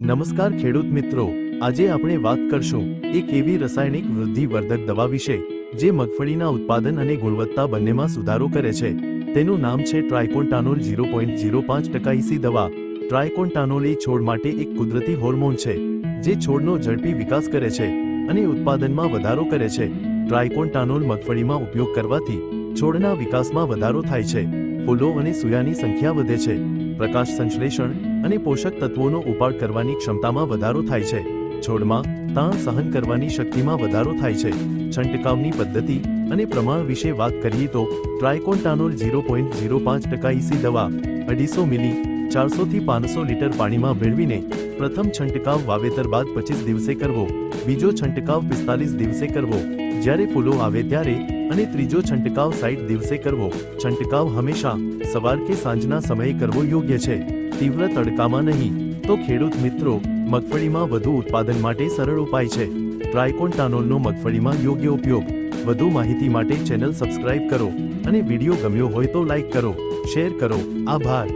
નમસ્કાર ખેડૂત મિત્રો, આજે આપણે વાત કરશું એક એવી રાસાયણિક વૃદ્ધિવર્ધક દવા વિશે, જે મગફળીના ઉત્પાદન અને ગુણવત્તા બંનેમાં સુધારો કરે છે. તેનું નામ છે ટ્રાયકોન્ટાનોલ ઝીરો પોઈન્ટ ઝીરો પાંચ ટકા ઇસી દવા. ટ્રાયકોન્ટાનોલ એ છોડ માટે એક કુદરતી હોર્મોન છે, જે છોડનો ઝડપી વિકાસ કરે છે અને ઉત્પાદનમાં વધારો કરે છે. ટ્રાયકોન્ટાનોલ મગફળીમાં ઉપયોગ કરવાથી છોડના વિકાસમાં વધારો થાય છે. ફૂલો અને સૂયાની સંખ્યા વધે છે. પ્રકાશ સંશ્લેષણ અને પોષક તત્વોનો ઉપાડ કરવાની ક્ષમતામાં વધારો થાય છે. છોડમાં તાણ સહન કરવાની શક્તિમાં વધારો થાય છે. છંટકાવની પદ્ધતિ અને પ્રમાણ વિશે વાત કરીએ તો ટ્રાયકોન્ટાનોલ ઝીરો પોઈન્ટ ઝીરો પાંચ ટકા ઇસી દવા અઢીસો મિલી ચારસોથી પાંચસો લીટર પાણીમાં ભેળવીને પ્રથમ છંટકાવ વાવેતર બાદ પચીસ દિવસે કરવો. બીજો છંટકાવ પિસ્તાલીસ દિવસે કરવો. જ્યારે ફૂલો આવે ત્યારે અને ત્રીજો છંટકાવ સાઈઠ દિવસે કરવો. છંટકાવ હંમેશા સવાર કે સાંજના સમયે કરવો યોગ્ય છે. તીવ્ર તડકામાં નહીં, તો ખેડૂત મિત્રો, મગફળીમાં વધુ ઉત્પાદન માટે સરળ ઉપાય છે. ટ્રાયકોન્ટાનોલનો મગફળીમાં યોગ્ય ઉપયોગ. વધુ માહિતી માટે ચેનલ સબસ્ક્રાઇબ કરો અને વીડિયો ગમ્યો હોય તો લાઇક કરો, શેર કરો. આભાર.